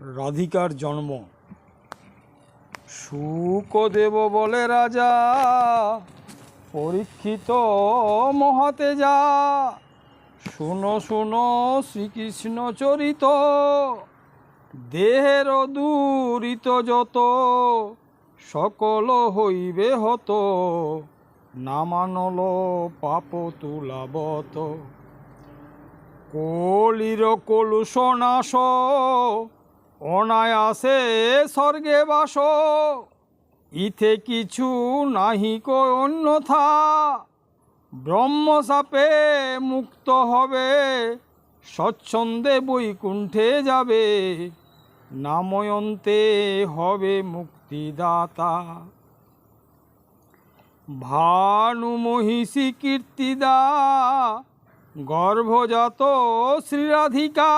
রাধিকার জন্ম। সুকদেব বলে রাজা, পরীক্ষিত মহাতে যা শুনো শুনো, শ্রীকৃষ্ণ চরিত, দেহের দূরিত যত, সকল হইবে হত নামানল পাপ তুলাবত। কলির কলুষনাশ অনায়াসে স্বর্গে বাস। ইথে কিছু নাহি অন্যথা। ব্রহ্মসাপে মুক্ত হবে, স্বচ্ছন্দে বৈকুণ্ঠে যাবে। নাময়ন্তে হবে মুক্তিদাতা। ভানু মহিষী কীর্তিদা, গর্ভজাত শ্রীরাধিকা।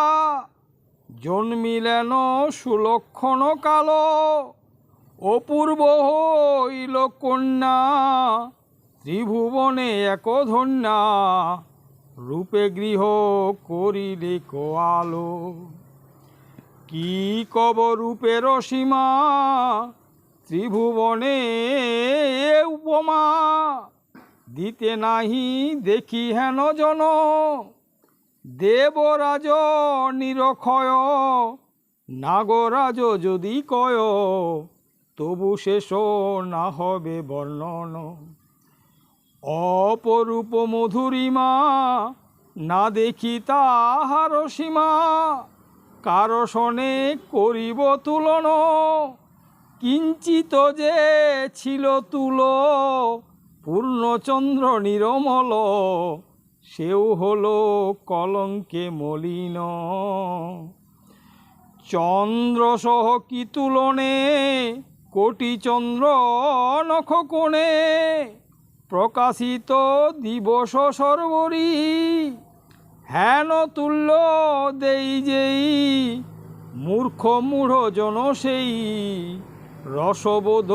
জন্মিলেন সুলক্ষণ কাল, অপূর্ব হইল কন্যা, ত্রিভুবনে এক ধন্যা, রূপে গৃহ করিলে কোয়ালো। কি কব রূপের সীমা, ত্রিভুবনে উপমা, দিতে নাহি দেখি হেন জন। দেবরাজ নিরক্ষয়, নাগরাজ যদি কয়, তবু শেষ না হবে বর্ণন। অপরূপ মধুরিমা, না দেখি তাহার সীমা, কারও শনে করিব তুলন। কিঞ্চিত যে ছিল তুল, পূর্ণচন্দ্র নিরমল সেও হলো কলঙ্কে মলিন। চন্দ্র সহ কি তুলনে? কোটি চন্দ্র নখ কোণে। প্রকাশিত দিবস সর্বরী। হেন তুল্য দেই যেই। মূর্খ মূঢ় জন সেই। রসবোধ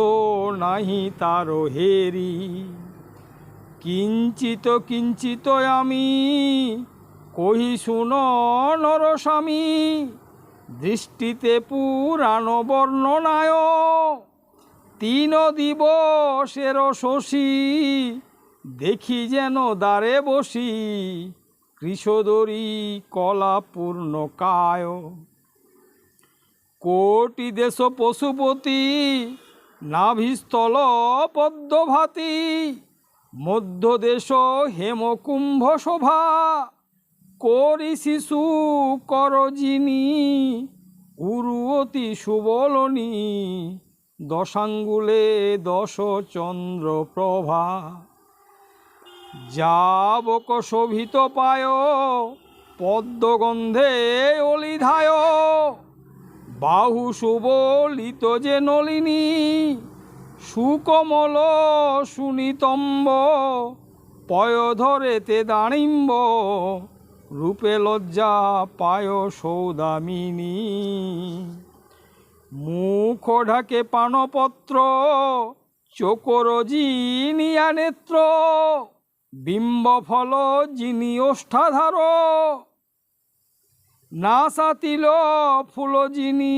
নাহি তার হেরি কিঞ্চিত কিঞ্চিত আমি, কহি শুন নরস্বামী, দৃষ্টিতে পুরাণ বর্ণনায়। তিন দিবসের শশী, দেখি যেন দ্বারে বসি, কৃষদরি কলা পূর্ণ কায়। কোটি দেশ পশুপতি, নাভিস্থল পদ্মভাতি মধ্যদেশ হেমকুম্ভ শোভা করি শিশু করজিনী, উরুয়তি সুবলনী, দশাঙ্গুলে দশ চন্দ্র প্রভা যাবক শোভিত পায়, পদ্মগন্ধে অলিধায় বাহু সুবলিত যে নলিনী সুকমল সুনিতম্ব পয় ধরেতে দাঁড়িম্ব রূপে লজ্জা পায় সৌদামিনী। মুখ ঢাকে পানপত্র চোকর জিনিয়া নেত্র বিম্ব ফল যিনি ওষ্ঠাধার। না সাতিল ফুল যিনি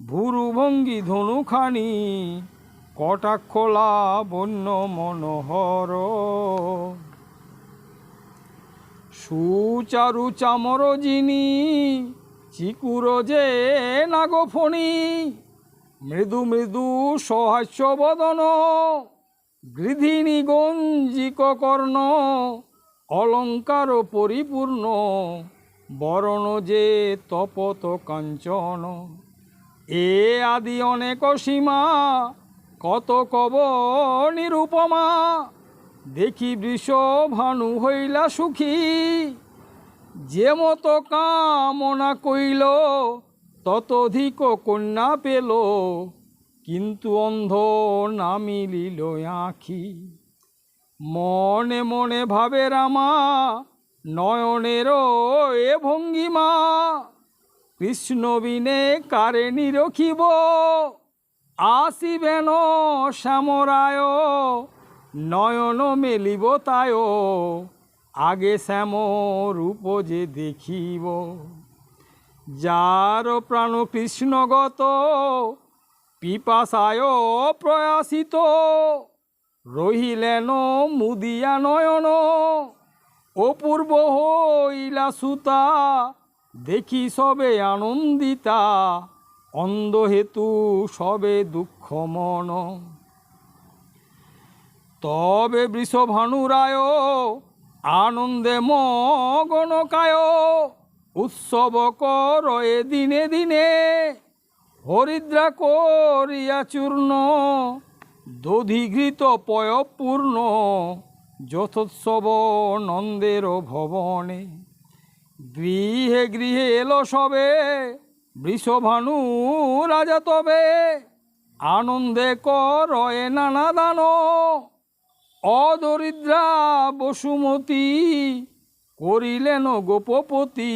ভুরুভঙ্গি ধনুখানি কটাক্ষলা বন্য মনোহর। সুচারু চামর যিনি, চিকুর যে নাগফণি। মৃদু মৃদু সহাস্য বদন গৃধিনী গঞ্জিক কর্ণ, অলঙ্কার পরিপূর্ণ, বরণ যে তপত কাঞ্চন। এ আদি অনেক সীমা কত কব নিরূপমা? দেখি বৃষ ভানু হইলা সুখী। যে মতো কামনা কইল, ততোধিক কন্যা পেল। কিন্তু অন্ধ না মিলিল আঁখি। মনে মনে ভাবে রামা, নয়নের এ ভঙ্গিমা। কৃষ্ণ বিনে কারে নিরখিব? আসিবেন শ্যামরায় নয়ন মেলিব তায় আগে শ্যাম রূপ যে দেখিব। যার প্রাণ কৃষ্ণগত পিপাসায় প্রয়াসিত রহিলেন মুদিয়া নয়ন অপূর্ব হইলা সুতা, দেখি সবে আনন্দিতা অন্ধ হেতু সবে দুঃখ মন। তবে বৃষভানুরায় আনন্দে মগণকায় উৎসব কর এ দিনে দিনে হরিদ্রা করিয়া চূর্ণ, দধিঘৃত পয়পূর্ণ যথোৎসব নন্দের ভবনে। গৃহে গৃহে এলো সবে বৃষভানু রাজা তবে আনন্দে কর এ নানা দান। অদরিদ্রা বসুমতী করিলেন গোপপতি,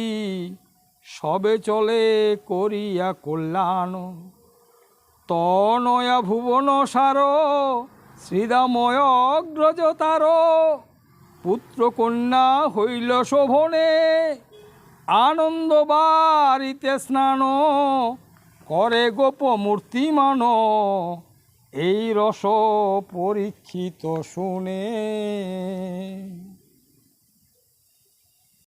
সবে চলে করিয়া কল্যাণ। তনয়া ভুবন সার, শ্রীদাময় অগ্রজতার পুত্র কন্যা হইল শোভনে আনন্দ বাড়িতে স্নান করে গোপ মূর্তিমান এই রস পরীক্ষিত শুনে